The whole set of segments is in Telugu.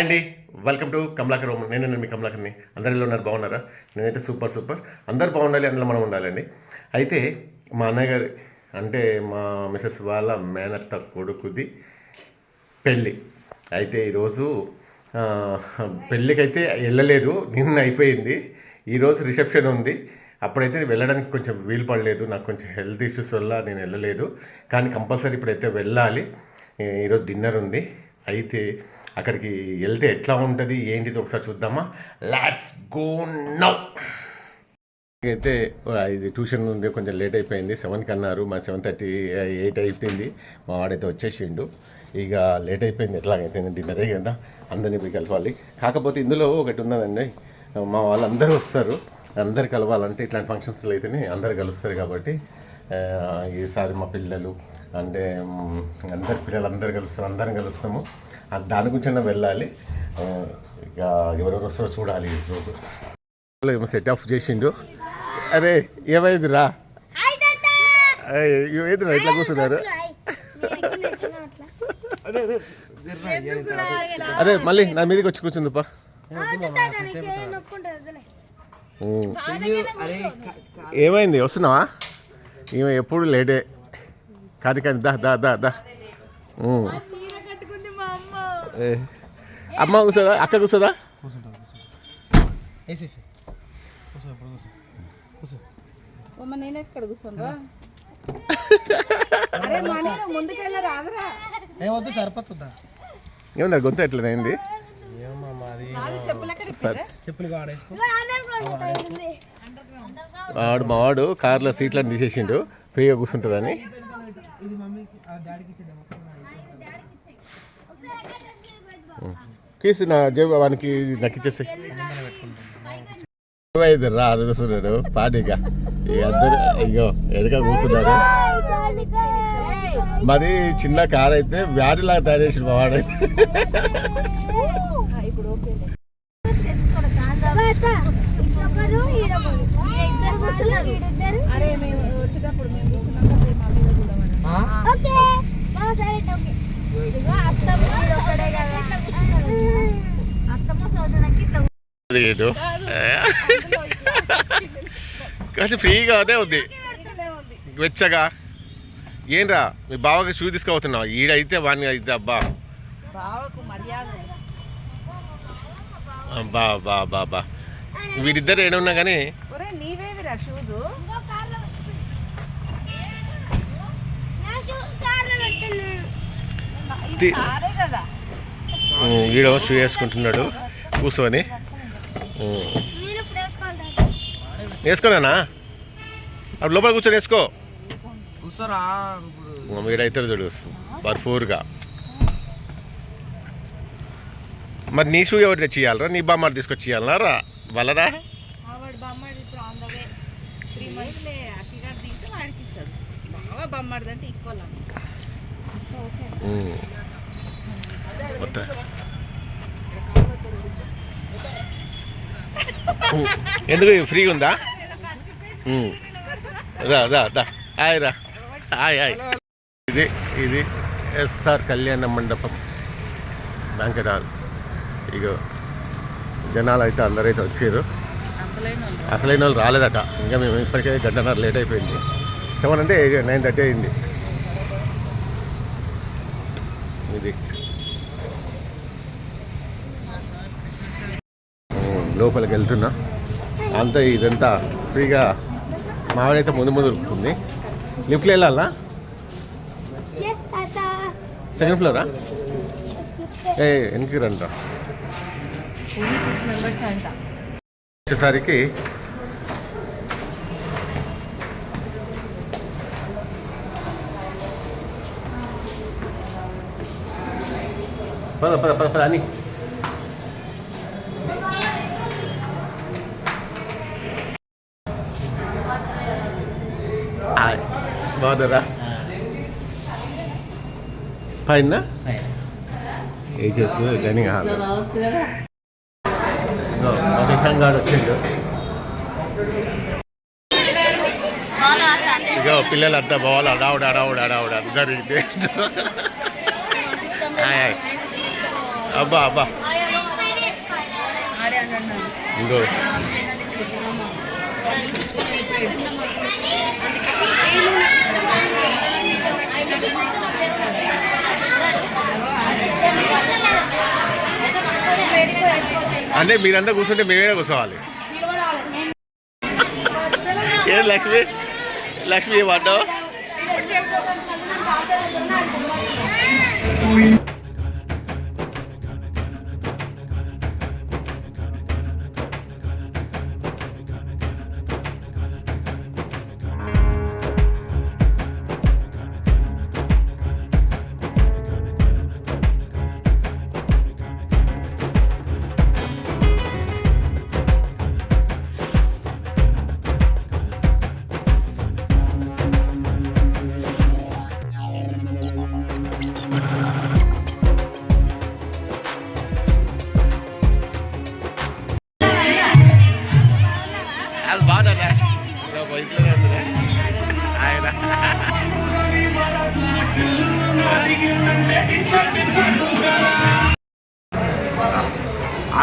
అండి. వెల్కమ్ టు కమలాకర్ హోమ్ నేను మీ కమలాకర్ని. అందరిలో ఉన్నారు? బాగున్నారా? నేనైతే సూపర్ సూపర్. అందరు బాగుండాలి అందులో మనం ఉండాలండి. అయితే మా అన్నయ్య గారి అంటే మా మిసెస్ వాళ్ళ మేనత్త కొడుకుది పెళ్ళి. అయితే ఈరోజు పెళ్ళికైతే వెళ్ళలేదు నిన్న అయిపోయింది. ఈరోజు రిసెప్షన్ ఉంది. అప్పుడైతే వెళ్ళడానికి కొంచెం వీలు పడలేదు. నాకు కొంచెం హెల్త్ ఇష్యూస్ వల్ల నేను వెళ్ళలేదు. కానీ కంపల్సరీ ఇప్పుడైతే వెళ్ళాలి. ఈరోజు డిన్నర్ ఉంది. అయితే అక్కడికి వెళ్తే ఎట్లా ఉంటుంది ఏంటిది ఒకసారి చూద్దామా? లాట్స్ గో నౌ అయితే ఇది ట్యూషన్ ఉంది కొంచెం లేట్ అయిపోయింది. సెవెన్కి అన్నారు మా సెవెన్ థర్టీ ఎయిట్ అయిపోయింది. మా వాడైతే వచ్చేసిండు. ఇక లేట్ అయిపోయింది ఎట్లాగైతే డిన్నరే కదా అందరినీ పోయి కలవాలి కాకపోతే ఇందులో ఒకటి ఉన్నదండి మా వాళ్ళందరూ వస్తారు. అందరు కలవాలంటే ఇట్లాంటి ఫంక్షన్స్లో అయితేనే అందరు కలుస్తారు కాబట్టి ఈసారి మా పిల్లలు అంటే అందరు పిల్లలు అందరు కలుస్తారు అందరం కలుస్తాము. దాని గురించి వెళ్ళాలి. ఇక ఎవరెవరు వస్తారో చూడాలి ఈ రోజు. ఏమో సెట్ ఆఫ్ చేసిండు. అరే ఏమైంది రా? ఏమైంది ఇట్లా కూర్చున్నారు? అరే మళ్ళీ నా మీదకి వచ్చి కూర్చుంది పా. ఏమైంది వస్తున్నావా? ఈమె ఎప్పుడు లేటే కాదు కానీ దా దా దా దా. అమ్మ కూర్చోదా? అక్క కూర్చోదా? నేను ఎక్కడ కూర్చోనరా అరే మా నేను ముందుకెళ్ళ రాదురా. ఏమొద్దు సరిపోతుందా? ఏమన్నా గొంతు ఎట్లనైంది? వాడు మా వాడు కార్లో సీట్లను తీసేసిండు. ఫ్రీగా కూర్చుంటుందని ఇది మమ్మీకి ఆ డాడీకి ఇచ్చేద్దాం కీసి నా జేబు వానికి నాకు ఇచ్చేసి ఏమైంది రా అని కూర్చున్నాడు పాటిగా ఇక అందరు అయ్యో ఎడక కూర్చున్నారు. మరి చిన్న కార్ అయితే వ్యాధిలాగా తయారు చేసి మా వాడైతే ఇప్పుడు ఓకే అరే మేము వచ్చేటప్పుడు మేము కూర్చున్నాక మా మీద చూడమని లేదు కానీ ఫ్రీగానే ఉంది. వెచ్చగా. ఏంరా మీ బావకి షూ తీసుకోబోతున్నావు ఈడైతే వాడిని అయితే అబ్బా. బావకు మర్యాద బా బా బా బా. వీరిద్దరు ఏడున్నా కానీ షూస్ వీడో షూ వేసుకుంటున్నాడు. కూర్చొని. వేసుకోనా? అప్పుడు లోపల కూర్చొని వేసుకో. వీడైతే చూడు బర్ఫూర్గా మరి నీ షూ ఎవరు తెచ్చి ఇవ్వాలరా నీ బామ్మ తీసుకొచ్చి ఇవ్వాలరా రా వాళ్ళరా? బొమ్మడి అంటే ఈక్వల్ ఓకే ఎందుకు ఫ్రీగా ఉందా. రా రా రా. హాయ్ రా. Hi hi. ఇది ఇది ఎస్ఆర్ కళ్యాణ మండపం. బ్యాంకెట్ హాల్ ఇగో జనాలు అయితే అందరైతే వచ్చారు అసలైన వాళ్ళు రాలేదట. ఇంకా మేము ఇప్పటికే గంటన్నర లేట్ అయిపోయింది. సెవెన్ అంటే నైన్ థర్టీ అయింది. ఇది. లోపలికి వెళ్తున్నా. అంతా ఇదంతా ఫ్రీగా మావిడైతే ముందు ముందు దొరుకుతుంది లిఫ్ట్లో వెళ్ళాలా? Second flora? ఏ వెనక్కి రండి సిక్స్ మెంబర్స్ అంట. వచ్చేసరికి పద పద పద పద అని బాగున్నారా? పైన? ఏజెస్ డైనింగ్ హాల్ శశాంక్ గారు వచ్చిండు. ఇగో పిల్లలంతా పోవాలి అడావుడు అడావుడు అడావుడు. అందరు అబ్బా అబ్బా. ఇంకో అంటే మీరంతా కూర్చుంటే మేమే కూర్చోవాలి? నిలబడాలి ఏ లక్ష్మి? లక్ష్మి పడ్డావు?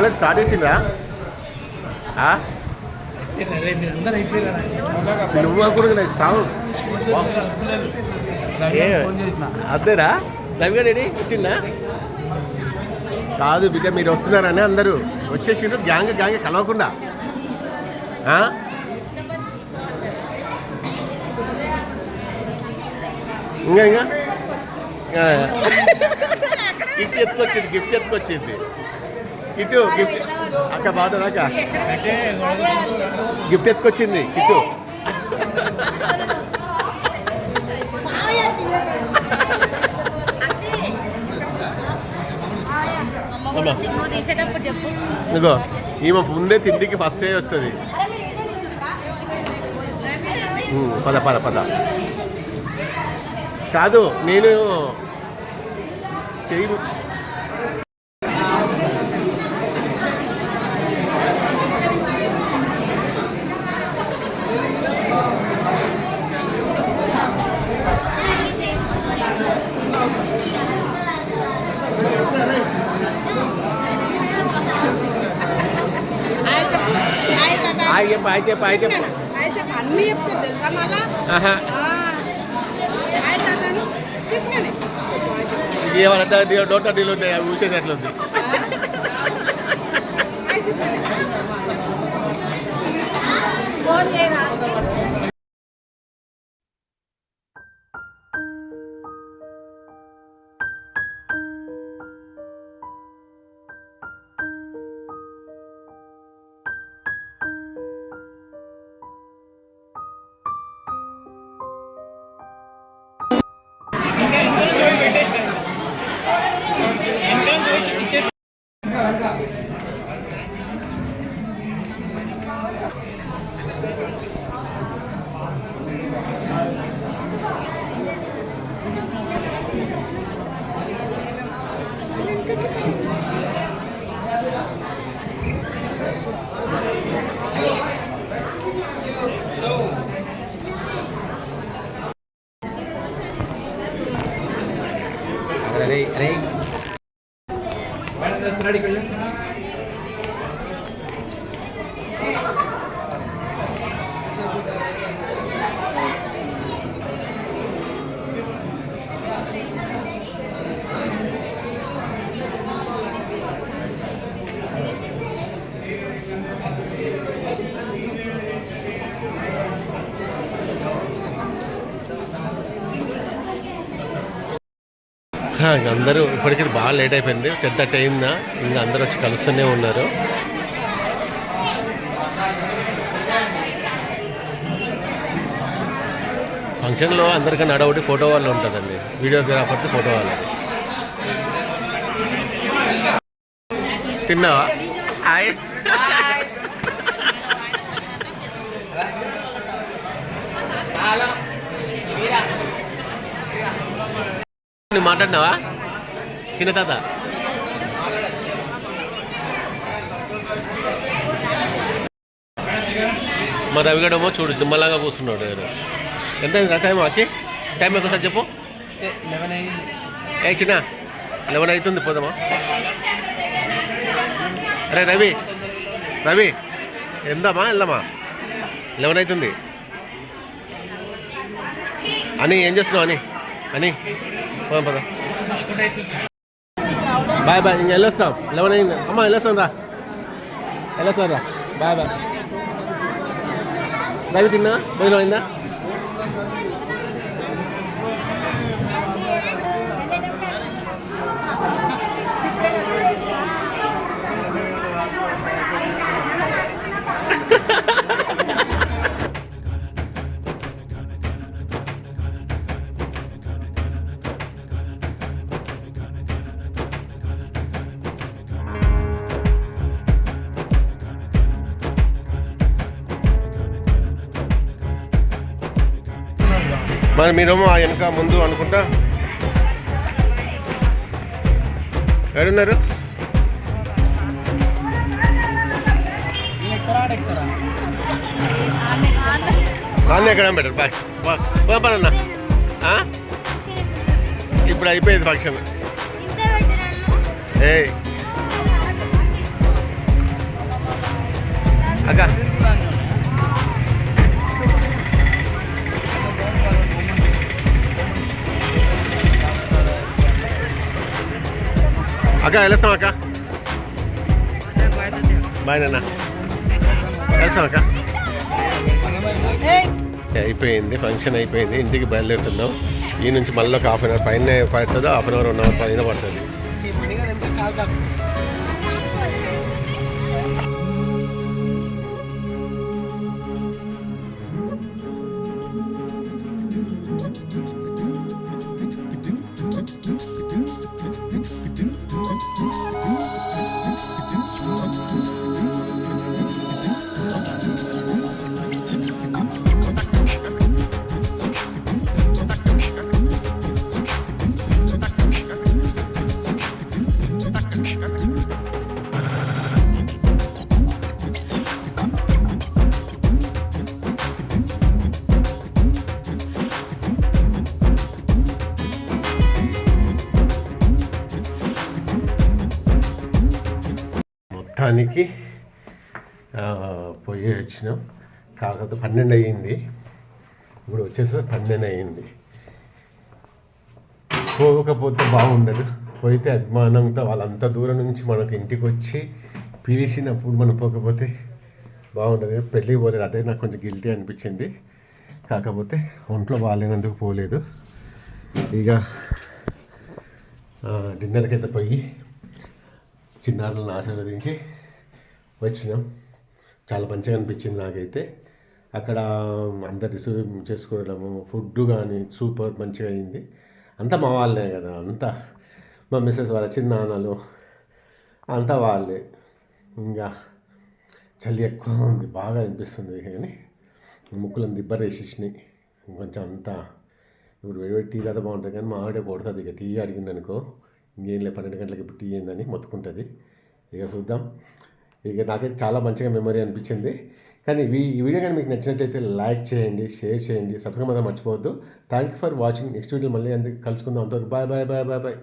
ఆల్రెడీ స్టార్ట్ చేసిందా నువ్వు అనుకుంటున్నా సాగు ఏ ఫోన్ చేసిన అదేరా రవి గారు ఏడి? వచ్చిందా? కాదు బిడ్డ మీరు వస్తున్నారని అందరూ. వచ్చేసిండ్రు గ్యాంగ్ గ్యాంగ్ కలవకుండా? ఇంకా ఇంకా. గిఫ్ట్ ఎత్తుకొచ్చింది గిఫ్ట్ ఎత్తుకొచ్చింది. ఇటు గిఫ్ట్. అక్క బాగుందా అక్క గిఫ్ట్ ఎత్తుకొచ్చింది చెప్పు. ఇదిగో ఈమె ముందే తిండికి ఫస్ట్ వస్తుంది. పద పద పద. కాదు నేను చెయ్యి హాయ్ చెప్పు హాయ్ తాత ఆయి చెప్పు ఆయి చెప్పు హాయ్ చెప్పు అన్నీ చెప్తుంది తెలుసా మళ్ళా? ఆహా. ఆ. హాయ్ తాతను చెప్పినానే. ఏమన్నా డోటా డీలు ఉన్నాయి అవి ఊసేటట్లుంది హాయ్ చెప్పాను ఫోన్ చేయరా? అరే అరే ఇంక అందరూ ఇప్పటికీ బాగా లేట్ అయిపోయింది. పెద్ద టైం ఇంకా అందరూ వచ్చి కలుస్తూనే ఉన్నారు. ఫంక్షన్లో అందరికన్నా అడవుడి ఫోటో వాళ్ళు ఉంటుందండి. వీడియోగ్రాఫర్ది ఫోటో వాళ్ళది. తిన్నావా? నువ్వు మాట్లాడినావా? చిన్న తాత. మా రవిగడమో చూడు నిమ్మలాగా కూర్చున్నాడు ఆయన. ఎంత టైం ఆకి టైం ఒకసారి చెప్పు లెవెన్ అయింది ఏ చిన్న లెవెన్ అవుతుంది పోదామా? అరే రవి రవి ఎందామా వెళ్దామా? లెవెన్ అవుతుంది అని ఏం చేస్తున్నావు అని? అని. పోదాం పద. Bye bye. ఇంకా వెళ్ళొస్తాం. లెవెన్ అయింది అమ్మ వెళ్ళొస్తాం రా. వెళ్ళొస్తాం రా. Bye bye. రవి తిన్నా? భోజనం అయిందా? మరి మీరేమో ఆ వెనక ముందు అనుకుంటా. ఎడున్నారు అన్నీ ఎక్కడ బెటర్ బాయ్. బాయ్ అన్న ఇప్పుడు అయిపోయింది ఫంక్షన్. ఏ అక్క. అక్క వెళ్ళొస్తాం అక్క. బాయ్ నాన్న. వెళ్తాం అక్క. అయిపోయింది ఫంక్షన్ అయిపోయింది ఇంటికి బయలుదేరుతున్నాం. ఈ నుంచి మళ్ళీ ఒక హాఫ్ అన్ అవర్ పైన పడుతుందో half an hour one hour పైన పడుతుంది. మొత్తానికి పోయి వచ్చినాం. కాకపోతే పన్నెండు అయ్యింది. ఇప్పుడు వచ్చేసరికి పన్నెండు అయ్యింది. పోకపోతే బాగుండదు. పోయితే అభిమానంతో వాళ్ళంత దూరం నుంచి మనకు ఇంటికి వచ్చి పిలిచినప్పుడు మనం పోకపోతే బాగుండదు. పెళ్ళికి పోలేదు. అదే నాకు కొంచెం గిల్టీ అనిపించింది. కాకపోతే ఒంట్లో బాగాలేనందుకు పోలేదు. ఇక డిన్నర్కి అయితే పోయి చిన్నారులను ఆశీర్వదించి వచ్చినాం. చాలా మంచిగా అనిపించింది నాకైతే. అక్కడ అందరు రిసీవ్ చేసుకోవడము ఫుడ్ కానీ సూపర్ మంచిగా అయింది. అంతా మా వాళ్ళే కదా అంతా మా మిస్సెస్ వాళ్ళ చిన్నాన్నలు అంతా వాళ్ళే. ఇంకా చలి ఎక్కువ ఉంది బాగా అనిపిస్తుంది కానీ. ముక్కులను దిబ్బరేసేసినాయి. ఇంకొంచెం అంతా ఇప్పుడు వేడి టీ కదా బాగుంటుంది కానీ మా ఆవిడే కొడుతుంది ఇక టీ అడిగిందనుకో ఇంకేం లేదు పన్నెండు గంటలకి ఇప్పుడు టీ ఏందని మొత్తుకుంటుంది. ఇక చూద్దాం. ఇక నాకైతే చాలా మంచిగా మెమరీ అనిపించింది. కానీ ఈ ఈ వీడియో కానీ మీకు నచ్చినట్లయితే లైక్ చేయండి షేర్ చేయండి సబ్స్క్రైబ్ మాత్రం మర్చిపోవద్దు. Thank you for watching next video మళ్ళీ అందుకు కలుసుకుందాం. అంతవరకు bye bye bye bye bye